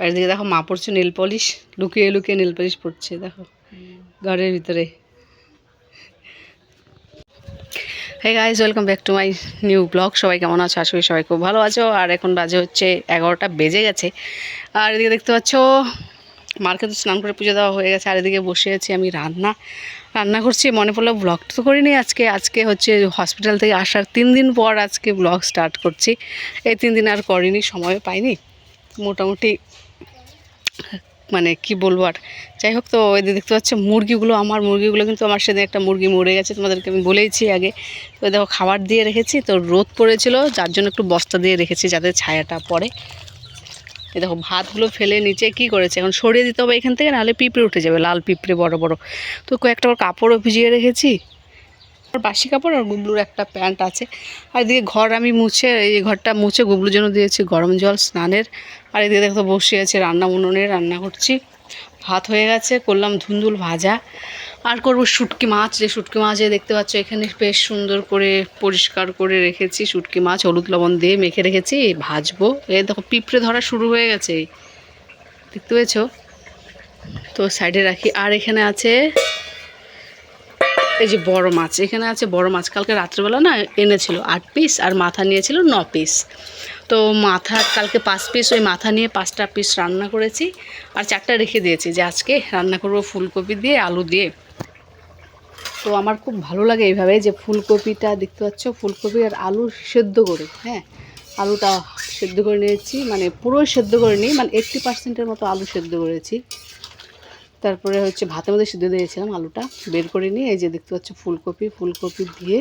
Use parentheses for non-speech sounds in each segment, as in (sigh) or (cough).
আর এদিকে দেখো মা পড়ছে নীল পলিশ, লুকিয়ে লুকিয়ে নীল পলিশ পড়ছে, দেখো। ঘরের ভিতরে। Hey guys welcome back to my new blog সবাই কেমন আছো? আশা সবাই খুব ভালো আছো। আর এখন বাজে হচ্ছে এগারোটা, বেজে গেছে। আর এদিকে দেখতে পাচ্ছ মার্কে তো স্নান করে পুজো দেওয়া হয়ে গেছে। আর এদিকে বসে আছি আমি রান্না। রান্না করছি, মনে পড়ল ব্লগ তো করিনি আজকে। আজকে হচ্ছে হসপিটাল থেকে আসার তিন দিন পর আজকে ব্লগ স্টার্ট করছি। এই তিন দিন আর করিনি সময় পাইনি। মোটামুটি মানে কি বলব আর? যাই হোক তো ওই দেখতে পাচ্ছ, মুরগিগুলো আমার, মুরগিগুলো কিন্তু আমার সেদিন একটা মুরগি মরে গেছে, তোমাদেরকে আমি বলেইছি আগে। তো দেখো, খাবার দিয়ে রেখেছি, তো রোদ পড়েছিল, যার জন্য একটু বস্তা দিয়ে রেখেছি যাতে ছায়াটা পড়ে। এই দেখো, ভাতগুলো ফেলে নিচে কি করেছে? এখন সরিয়ে দিতে হবে এখান থেকে, নাহলে পিঁপড়ে উঠে যাবে, লাল পিঁপড়ে বড় বড়। তো কয়েকটা কাপড়ও ভিজিয়ে রেখেছি। আর বাসি কাপড় আর গুবলুর একটা প্যান্ট আছে। আর এদিকে ঘর আমি মুছে, এই ঘরটা মুছে গুবলুর জন্য দিয়েছি গরম জল, স্নানের। আর এদিকে দেখো বসে আছে রান্না উনুনে, রান্না করছি। ভাত হয়ে গেছে, করলাম ধুন্দুল ভাজা। আর করব শুটকি মাছ, যে শুটকি মাছ দেখতে পাচ্ছ এখানে বেশ সুন্দর করে পরিষ্কার করে রেখেছি শুটকি মাছ, হলুদ লবণ দিয়ে মেখে রেখেছি, ভাজবো। এই দেখো পিঁপড়ে ধরা শুরু হয়ে গেছে। দেখতে পেয়েছ? তো সাইডে রাখি। আর এখানে আছে এই যে বড় মাছ, এখানে আছে বড় মাছ। কালকে রাত্রেবেলা না এনেছিল, আট পিস আর মাথা নিয়েছিল ন পিস তো মাথা, কালকে পাঁচ পিস ওই মাথা নিয়ে পাঁচটা পিস রান্না করেছি। আর চারটা রেখে দিয়েছি যে আজকে রান্না করব ফুলকপি দিয়ে, আলু দিয়ে। তো আমার খুব ভালো লাগে এইভাবে যে ফুলকপিটা দেখতে পাচ্ছ, ফুলকপি আর আলু সেদ্ধ করে হ্যাঁ? আলুটা সেদ্ধ করে নিয়েছি মানে পুরো সেদ্ধ করে নিই মানে এইট্টি পার্সেন্টের মতো আলু সেদ্ধ করেছি। তারপরে হচ্ছে ভাতের মধ্যে সিদ্ধ দিয়েছিলাম আলুটা। বের করে নিয়ে এই যে দেখতে পাচ্ছ ফুলকপি ফুলকপি দিয়ে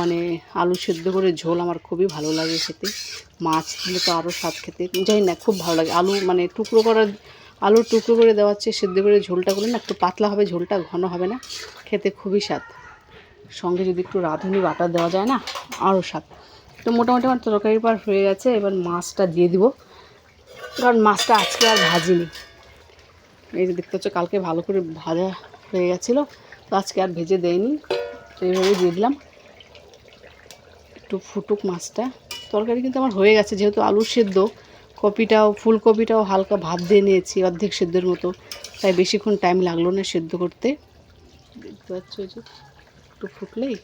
মানে আলু সেদ্ধ করে ঝোল আমার খুবই ভালো লাগে খেতে। মাছ দিলে তো আরও স্বাদ খেতে। যাই না, খুব ভালো লাগে। আলু মানে টুকরো করা, আলু টুকরো করে দেওয়া হচ্ছে সেদ্ধ করে ঝোলটা করলে না একটু পাতলা হবে, ঝোলটা ঘন হবে না। খেতে খুবই স্বাদ। সঙ্গে যদি একটু রাঁধুনি বাটা দেওয়া যায় না আরও স্বাদ। তো মোটামুটি আমার তরকারি পার হয়ে গেছে। এবার মাছটা দিয়ে দিব। কারণ মাছটা আজকে আর ভাজিনি। এই যে দেখতে পাচ্ছ, কালকে ভালো করে ভাজা হয়ে গেছিল, তো আজকে আর ভেজে দেয়নি, তো এইভাবেই দিয়ে দিলাম। একটু ফুটুক মাছটা। তরকারি কিন্তু আমার হয়ে গেছে, যেহেতু আলু সেদ্ধ, কপিটাও, ফুলকপিটাও হালকা ভাত দিয়ে নিয়েছি অর্ধেক সেদ্ধের মতো, তাই বেশিক্ষণ টাইম লাগল না সেদ্ধ করতে। দেখতে পাচ্ছ যে, একটু ফুটলেই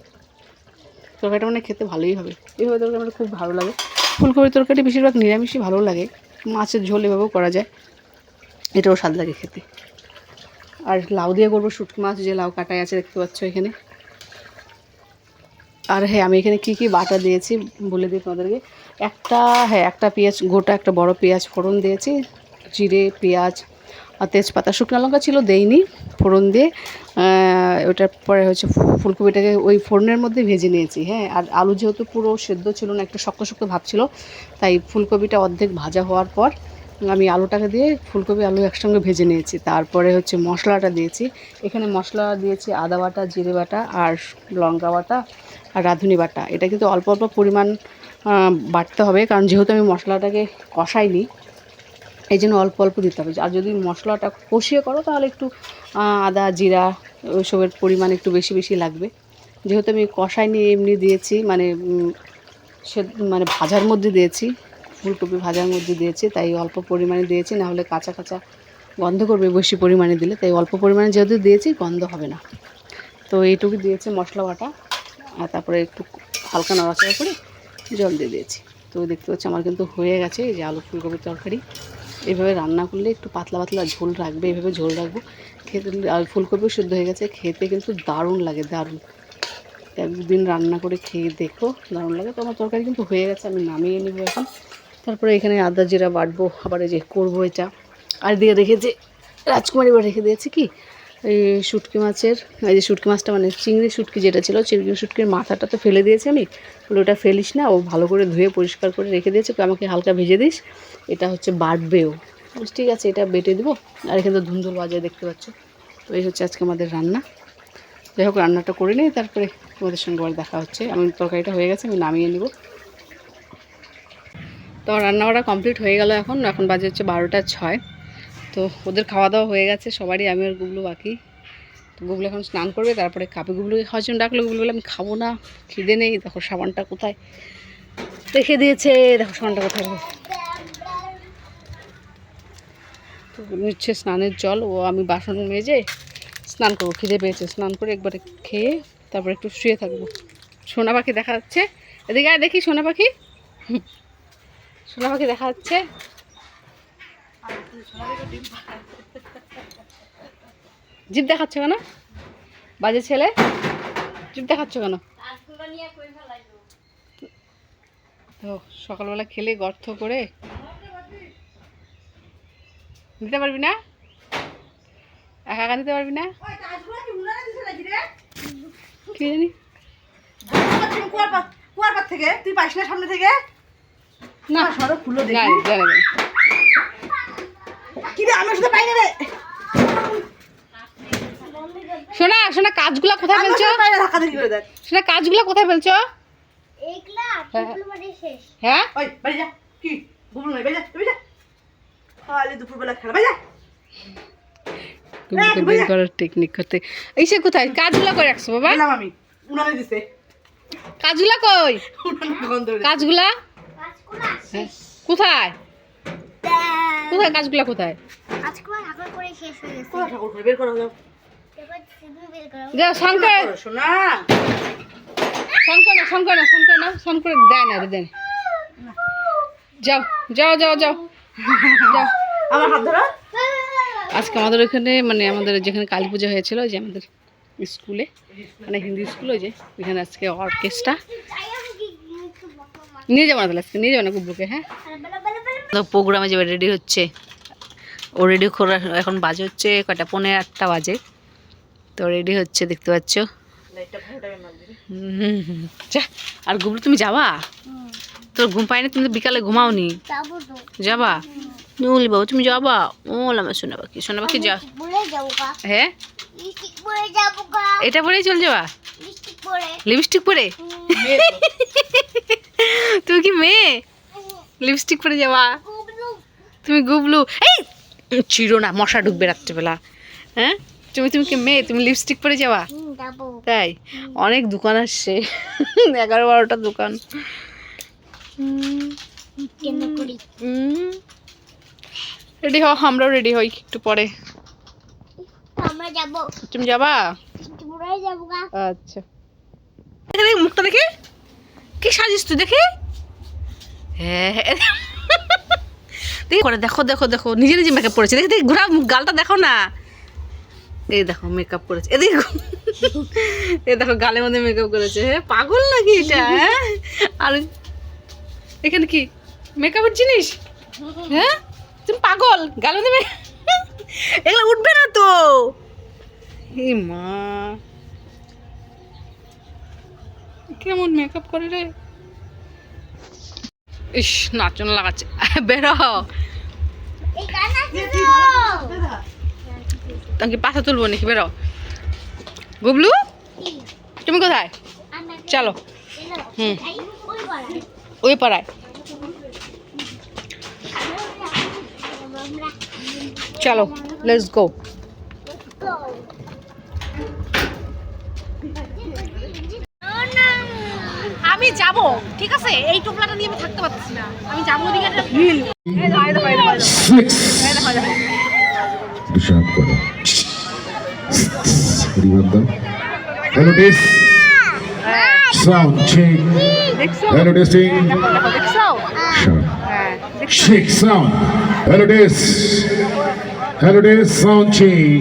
তরকারিটা মানে খেতে ভালোই হবে। এইভাবে তরকারি আমার খুব ভালো লাগে। ফুলকপির তরকারি বেশিরভাগ নিরামিষই ভালো লাগে, মাছের ঝোল এভাবেও করা যায়। এটাও স্বাদ লাগে খেতে। আর লাউ দিয়ে করব শুটকি মাছ, যে লাউ কাটাই আছে দেখতে পাচ্ছ এখানে। আর হ্যাঁ আমি এখানে কি কি বাটা দিয়েছি বলে দিই তোমাদেরকে। একটা হ্যাঁ একটা পেঁয়াজ, গোটা একটা বড় পেঁয়াজ ফোড়ন দিয়েছি, জিরে, পেঁয়াজ আর তেজপাতা। শুকনো লঙ্কা ছিল, দেইনি ফোড়ন দিয়ে। ওটার পরে হচ্ছে ফুলকপিটাকে ওই ফোড়নের মধ্যে ভেজে নিয়েছি হ্যাঁ। আর আলু যেহেতু পুরো সেদ্ধ ছিল না, একটু শক্ত শক্ত ভাব ছিল, তাই ফুলকপিটা অর্ধেক ভাজা হওয়ার পর আমি আলুটাকে দিয়ে ফুলকপি, আলু একসঙ্গে ভেজে নিয়েছি। তারপরে হচ্ছে মশলাটা দিয়েছি। এখানে মশলা দিয়েছি আদা বাটা, জিরে বাটা আর লঙ্কা বাটা আর রাঁধুনি বাটা। এটা কিন্তু অল্প অল্প পরিমাণ বাটতে হবে, কারণ যেহেতু আমি মশলাটাকে কষাইনি এই জন্য অল্প অল্প দিতে হবে। আর যদি মশলাটা কষিয়ে করো, তাহলে একটু আদা, জিরা ওইসবের পরিমাণ একটু বেশি বেশি লাগবে। যেহেতু আমি কষাইনি, এমনি দিয়েছি মানে সে মানে ভাজার মধ্যে দিয়েছি ফুলকপি ভাজার মধ্যে দিয়েছি, তাই অল্প পরিমাণে দিয়েছি, না হলে কাঁচা কাঁচা গন্ধ করবে, বেশি পরিমাণে দিলে, তাই অল্প পরিমাণে যেহেতু দিয়েছি, গন্ধ হবে না। তো এইটুকু দিয়েছে মশলা বাটা, আর তারপরে একটু হালকা নড়াচড়া করে জল দিয়ে দিয়েছি। তো দেখতে পাচ্ছি আমার কিন্তু হয়ে গেছে এই যে আলু ফুলকপির তরকারি। এইভাবে রান্না করলে একটু পাতলা পাতলা ঝোল রাখবে, এভাবে ঝোল রাখব। খেতে, আর ফুলকপিও শুদ্ধ হয়ে গেছে, খেতে কিন্তু দারুণ লাগে, দারুণ। একদিন রান্না করে খেয়ে দেখো, দারুণ লাগে। তো আমার তরকারি কিন্তু হয়ে গেছে, আমি নামিয়ে নেব এখন। তারপরে এখানে আদা জিরা বাটবো, আবার এই যে করব এটা। আর দিয়ে রেখেছে রাজকুমারী বা রেখে দিয়েছে কি? এই শুটকি মাছের, এই যে শুটকি মাছটা মানে চিংড়ি শুটকি যেটা ছিল, চিংড়ি শুটকির মাথাটা তো ফেলে দিয়েছি আমি। বলে ওটা ফেলিস না, ও ভালো করে ধুয়ে পরিষ্কার করে রেখে দিয়েছে। আমাকে হালকা ভেজে দিস। এটা হচ্ছে বাটবেও। ঠিক আছে, এটা বেটে দেবো। আর এখানে তো ধুন্দুল বাজায় দেখতে পাচ্ছ। তো এই হচ্ছে আজকে আমাদের রান্না। যাই হোক, রান্নাটা করে নিই তারপরে তোমাদের সঙ্গে আবার দেখা হচ্ছে। আমি তরকারিটা হয়ে গেছে, আমি নামিয়ে নিব। তো রান্না বান্না কমপ্লিট হয়ে গেল এখন। এখন বাজে হচ্ছে বারোটা ছয়। তো ওদের খাওয়া দাওয়া হয়ে গেছে, সবারই, আমি আর গুগলু বাকি। তো গুগলু এখন স্নান করবে, তারপরে কাপে খাওয়ার জন্য ডাকলো? গুগলু বলে আমি খাব না, খিদে নেই, দেখো সাবানটা কোথায়? রেখে দিয়েছে, দেখো সাবানটা কোথায় তো নিচ্ছে স্নানের জল, ও আমি বাসন মেজে স্নান করব, খিদে পেয়েছে। স্নান করে একবারে খেয়ে তারপরে একটু শুয়ে থাকব। সোনা পাখি দেখা যাচ্ছে। এদিকে দেখি সোনা পাখি। সোনা পাখি দেখা যাচ্ছে জিপ দেখাচ্ছ কেন? বাজে ছেলে। জিপ দেখাচ্ছ কেন? তো সকালবেলা খেলে গর্ত করে। নিতে পারবি না? একা একা নিতে পারবি না? কি জানি? থেকে, তুই পাইস না সামনে থেকে? না। সরো খুলো দেখি। কি রে আমি শুধু পাই রে শোনা শোনা কাজগুলা কোথায় ফেলছো? শোনা কাজগুলা কোথায় ফেলছো? একলা হ্যাঁ। হ্যাঁ? ওই বাড়ি যা। কি গুবলু নাই বাড়ি যা বাড়ি যা। খালি দুপুরবেলা খেলা বাড়ি যা। তোমাকে বের করার টেকনিক করতে। এই সে কোথায়? কাজগুলা করে রাখছো বাবা? আমি। উনানে দিছে। কাজগুলা কই? কাজগুলা? কোথায়? কোথায় কাজগুলা কোথায়? শঙ্কর শঙ্কর না শঙ্কর না শঙ্কর না শঙ্কর দেয় না দেয় যাও যাও যাও যাও। যাও। আমার হাত ধরো। আজকে আমাদের ওখানে মানে আমাদের যেখানে কালী পুজো হয়েছিল ওই যে আমাদের স্কুলে মানে হিন্দি স্কুল ওই যে ওইখানে আজকে অর্কেস্ট্রা তাই আমি কি একটু বকো মা নিয়ে যাব না তাহলে আজকে নিয়ে যাব না কুব্বুকে হ্যাঁ? তো প্রোগ্রামে যাবে রেডি হচ্ছে ও রেডি করা এখন বাজে হচ্ছে কটা পনেরো আটটা বাজে। তো রেডি হচ্ছে দেখতে পাচ্ছ? আর গুবলু তুমি যাবা? তোর ঘুম পাই না তুমি তো বিকালে ঘুমাওনি। যাব? যাবা নুলি বাবু তুমি যাবা? ও আমার সোনা পাখি সোনা পাখি যা। হ্যাঁ? এটা পরেই চল যাবা? লিপস্টিক পরে। তুমি কি মেয়ে? লিপস্টিক পরে যাওয়া তুমি গুবলু। এই চিরো না মশা ঢুকবে রাত্রেবেলা। হ্যাঁ? তুমি তুমি কি মেয়ে? তুমি লিপস্টিক পরে যাওয়া যাব? তাই? অনেক দোকান আসছে। এগারো বারোটা দোকান। রেডি হও আমরাও রেডি হই একটু পরে। আমরা যাব? তুমি যাবা। আচ্ছা। দেখে মুখটা দেখে। কি সাজিস তুই। দেখি? করে দেখো দেখো দেখো নিজে নিজে মেকআপ করেছে। দেখি দেখি ঘোরা গালটা দেখো না। এই দেখো মেকআপ করেছে। এ দেখো এ দেখো, গালের মধ্যে মেকআপ করেছে। হ্যাঁ পাগল নাকি এটা হ্যাঁ আর এখানে কি মেকআপের জিনিস? হ্যাঁ তুমি পাগল, গালের মধ্যে (laughs) এগুলো উঠবে না তো। হে মা। কেমন মেকআপ করে রে? ইস, নাচন লাগাচ্ছে। (laughs) বেরো। তাকে পাশা তুলবো নাকি? বেরো গুবলু, তুমি কোথায়? চলো। হুম। ওই পাড়ায়। চলো লেটস গো আমি যাব ঠিক আছে এই টোপলাটা নিয়ে আমি থাকতে পারতেছি না আমি যাব ওদিকে hello test sound check hello testing হ্যাঁ hello hello sound check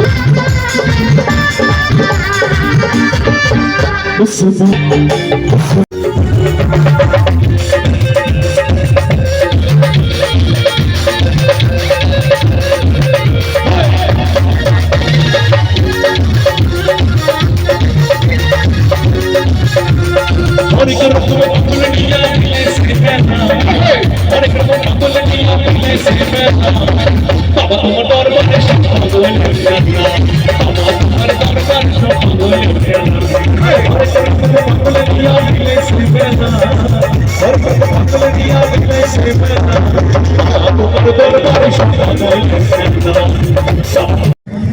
Baba, I'm a daughter, but I'm a daughter,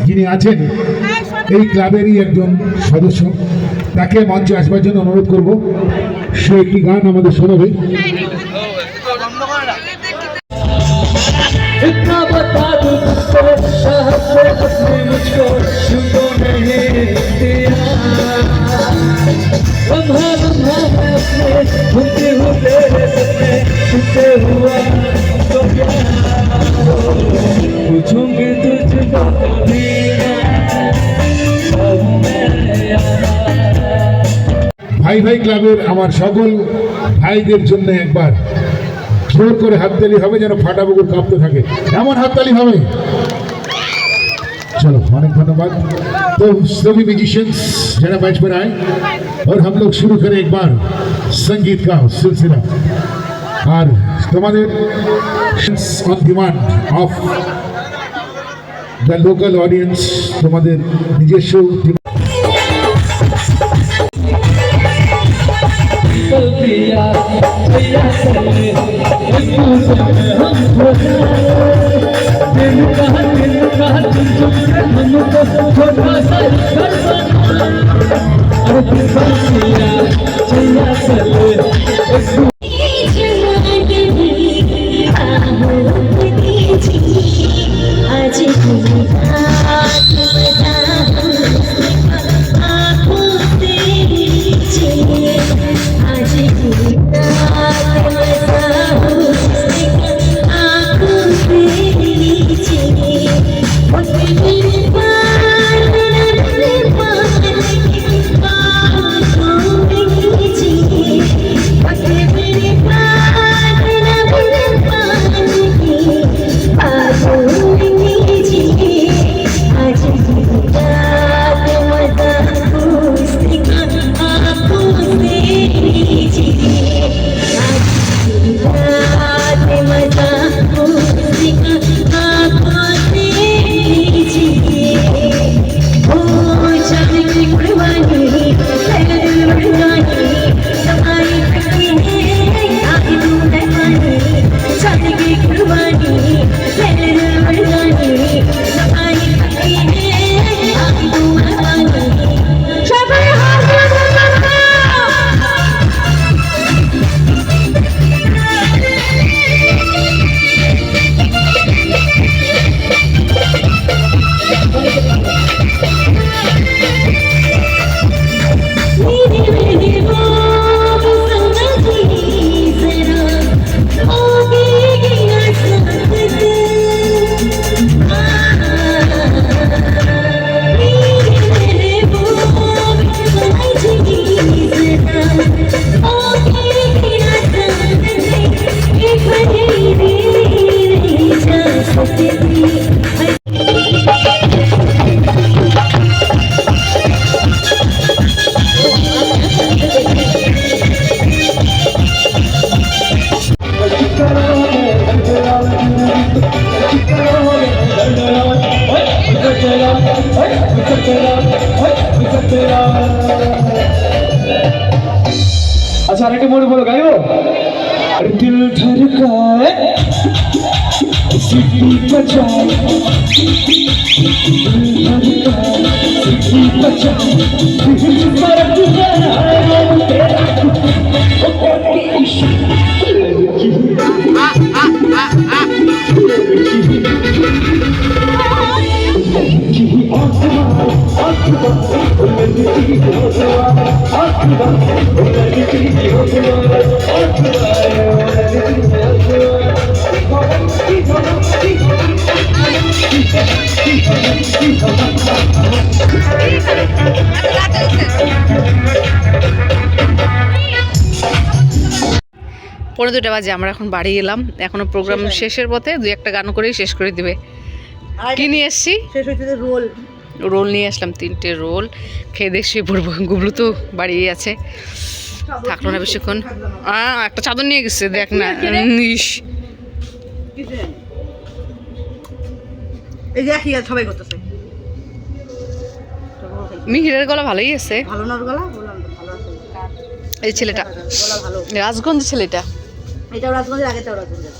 যিনি আছেন এই ক্লাবেরই একজন সদস্য। তাকে মঞ্চে আসবার জন্য অনুরোধ করব। সে একটি গান আমাদের শোনাবে? হ্যাঁ, হ্যাঁ, হ্যাঁ। लम्हा लम्हा मैं अपने घूमते हूँ तेरे सपने तुझसे हुआ तो क्या पूछूंगी तुझको भी अब मैं यारा ভাই ভাই ক্লাবের আমার সকল ভাইদের জন্য একবার জোর করে হাততালি হবে যেন ফাটা বুকুর কাঁপতে থাকে এমন হাততালি হবে चलो अनेक धन्यवाद तो सभी म्यूजिशियंस जरा बैच पर आए और हम लोग शुरू करें एक बार संगीत का सिलसिला और তোমাদের on demand of the local audience তোমাদের নিজস্ব पिया पिया चले एक दूसरे में हम खो जाए ਤੈਨੂੰ ਕਹ ਤੈਨੂੰ ਕਹ ਤੂੰ ਜੋ ਮੇਰੇ ਮਨ ਨੂੰ ਦੱਸ ਛੋਟਾ ਸਾਰਾ ਸਾਰਾ ਅਰੇ ਤੇਰਾ ਸਿਆ আচ্ছা আরেকটা মনে বলো গাইব? আরে দিল ধরকায় সিটি বাজায়। পনেরো দুটা বাজে আমরা এখন বাড়ি এলাম। এখনও প্রোগ্রাম শেষের পথে দুই একটা গান করেই শেষ করে দিবে। কি নিয়ে এসছি? শেষ হচ্ছে রোল। রোল নিয়ে আসলাম তিনটে রোল। খেয়ে দিয়ে শুয়ে পড়ব। গুবলু তো বাড়িয়ে আছে। থাকল না বেশিক্ষণ। একটা চাদর নিয়ে গেছে দেখ না ইস। মিহিরের গলা ভালোই আছে। এই ছেলেটা। রাজগঞ্জ ছেলেটা। এটাও রাজগঞ্জের আগেটাও রাজগঞ্জের।